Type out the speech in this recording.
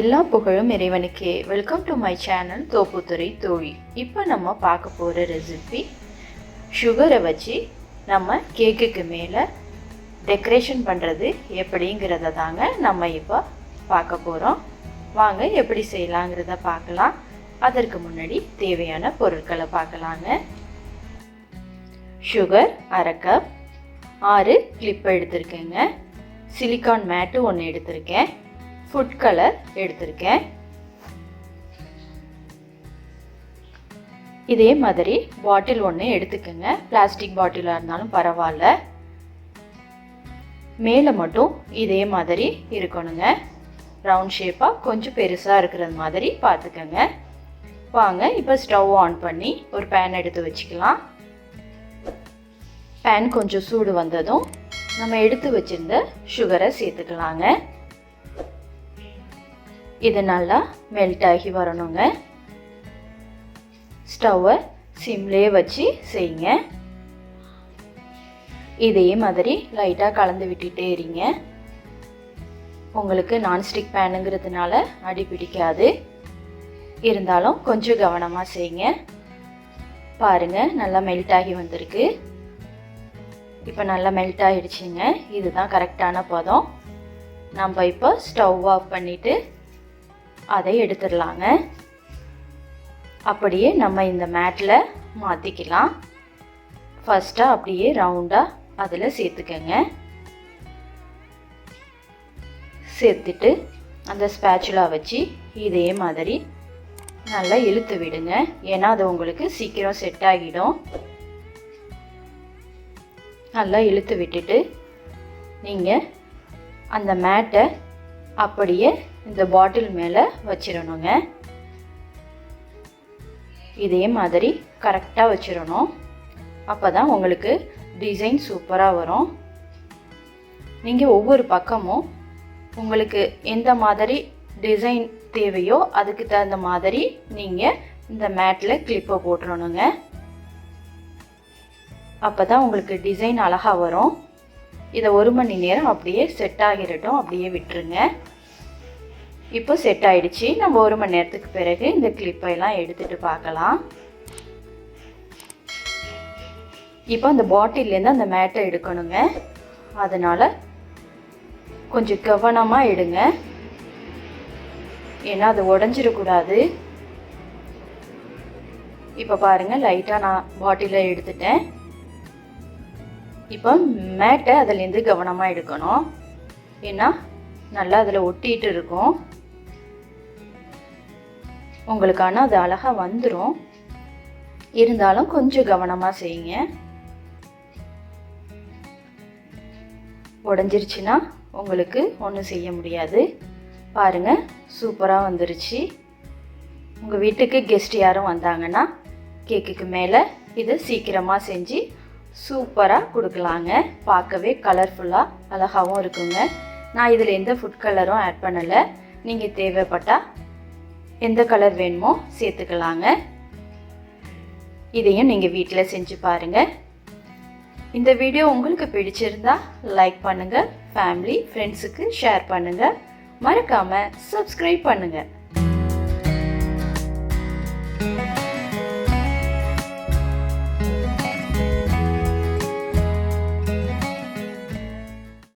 எல்லா புகழும் இறைவனுக்கே. Welcome to my channel Thopputhurai Thozhi இப்போ நம்ம பார்க்க போகிற ரெசிபி சுகரை வச்சு நம்ம கேக்குக்கு மேலே டெக்கரேஷன் பண்ணுறது எப்படிங்கிறத தாங்க நம்ம இப்போ பார்க்க போகிறோம் வாங்க எப்படி செய்யலாங்கிறத பார்க்கலாம். அதற்கு முன்னாடி தேவையான பொருட்களை பார்க்கலாங்க. சுகர் அரை கப் ஆறு கிளிப் எடுத்திருக்கேங்க. சிலிக்கான் மேட்டு ஒன்று எடுத்திருக்கேன். ஃபுட் கலர் எடுத்திருக்கேன். இதே மாதிரி பாட்டில் ஒன்று எடுத்துக்கோங்க. பிளாஸ்டிக் பாட்டிலாக இருந்தாலும் பரவாயில்ல. மேலே மட்டும் இதே மாதிரி இருக்கணுங்க. ரவுண்ட் ஷேப்பாக கொஞ்சம் பெருசாக இருக்கிறது மாதிரி பார்த்துக்கோங்க. வாங்க இப்போ ஸ்டவ் ஆன் பண்ணி ஒரு பேன் எடுத்து வச்சுக்கலாம். பேன் கொஞ்சம் சூடு வந்ததும் நம்ம எடுத்து வச்சிருந்த சுகரை சேர்த்துக்கலாங்க. இது நல்லா மெல்ட் ஆகி வரணுங்க. ஸ்டவ்வை சிம்லேயே வச்சு செய்யுங்க. இதே மாதிரி லைட்டாக கலந்து விட்டுட்டே இருங்க. உங்களுக்கு நான்ஸ்டிக் பேனுங்கிறதுனால அடி பிடிக்காது. இருந்தாலும் கொஞ்சம் கவனமாக செய்யுங்க. பாருங்கள் நல்லா மெல்ட் ஆகி வந்திருக்கு. இப்போ நல்லா மெல்ட் ஆகிடுச்சிங்க இதுதான் கரெக்டான பதம். நம்ம இப்போ ஸ்டவ் ஆஃப் பண்ணிவிட்டு அதை எடுத்துடலாங்க. அப்படியே நம்ம இந்த மேட்டில் மாற்றிக்கலாம் ஃபஸ்ட்டாக அப்படியே ரவுண்டாக அதில் சேர்த்துக்கங்க. சேர்த்துட்டு அந்த ஸ்பேச்சுலா வச்சு இதே மாதிரி நல்லா இழுத்து விடுங்க. ஏன்னா அது உங்களுக்கு சீக்கிரம் செட் ஆகிடும். நல்லா இழுத்து விட்டுட்டு நீங்கள் அந்த மேட்டை அப்படியே இந்த பாட்டில் மேலே வச்சிடணுங்க இதே மாதிரி கரெக்டாக வச்சிடணும் அப்போ தான் உங்களுக்கு டிசைன் சூப்பராக வரும். நீங்கள் ஒவ்வொரு பக்கமும் உங்களுக்கு எந்த மாதிரி டிசைன் தேவையோ அதுக்கு தகுந்த மாதிரி நீங்கள் இந்த மேட்டில் கிளிப்பை போட்டுடணுங்க அப்போ தான் உங்களுக்கு டிசைன் அழகாக வரும். இதை ஒரு மணி நேரம் அப்படியே செட் ஆகிடட்டும் அப்படியே விட்டுருங்க. இப்போ செட் ஆயிடுச்சு. நம்ம ஒரு மணி நேரத்துக்கு பிறகு இந்த கிளிப்பையெல்லாம் எடுத்துகிட்டு பார்க்கலாம். இப்போ அந்த பாட்டிலேருந்து அந்த மேட்டை எடுக்கணுங்க. அதனால் கொஞ்சம் கவனமாக எடுங்க. ஏன்னா அது உடஞ்சிடக்கூடாது. இப்போ பாருங்கள் லைட்டாக நான் பாட்டிலில் எடுத்துட்டேன். இப்போ மேட்டை அதுலேருந்து கவனமாக எடுக்கணும். ஏன்னா நல்லா அதில் ஒட்டிகிட்டு இருக்கும். உங்களுக்கான அது அழகாக வந்துடும் இருந்தாலும் கொஞ்சம் கவனமாக செய்யுங்க. உடஞ்சிருச்சுன்னா உங்களுக்கு ஒன்றும் செய்ய முடியாது. பாருங்கள் சூப்பராக வந்துருச்சு. உங்கள் வீட்டுக்கு கெஸ்ட் யாரும் வந்தாங்கன்னா கேக்குக்கு மேலே இதை சீக்கிரமாக செஞ்சு சூப்பராக கொடுக்கலாங்க. பார்க்கவே கலர்ஃபுல்லாக அழகாகவும் இருக்குங்க. நான் இதில் எந்த ஃபுட் கலரும் ஆட் பண்ணலை. நீங்கள் தேவைப்பட்டால் எந்த கலர் வேணுமோ சேர்த்துக்கலாங்க. இதையும் நீங்கள் வீட்டில் செஞ்சு பாருங்கள் இந்த வீடியோ உங்களுக்கு பிடிச்சிருந்தா லைக் பண்ணுங்கள் ஃபேமிலி ஃப்ரெண்ட்ஸுக்கு ஷேர் பண்ணுங்கள் மறக்காமல் சப்ஸ்கிரைப் பண்ணுங்கள்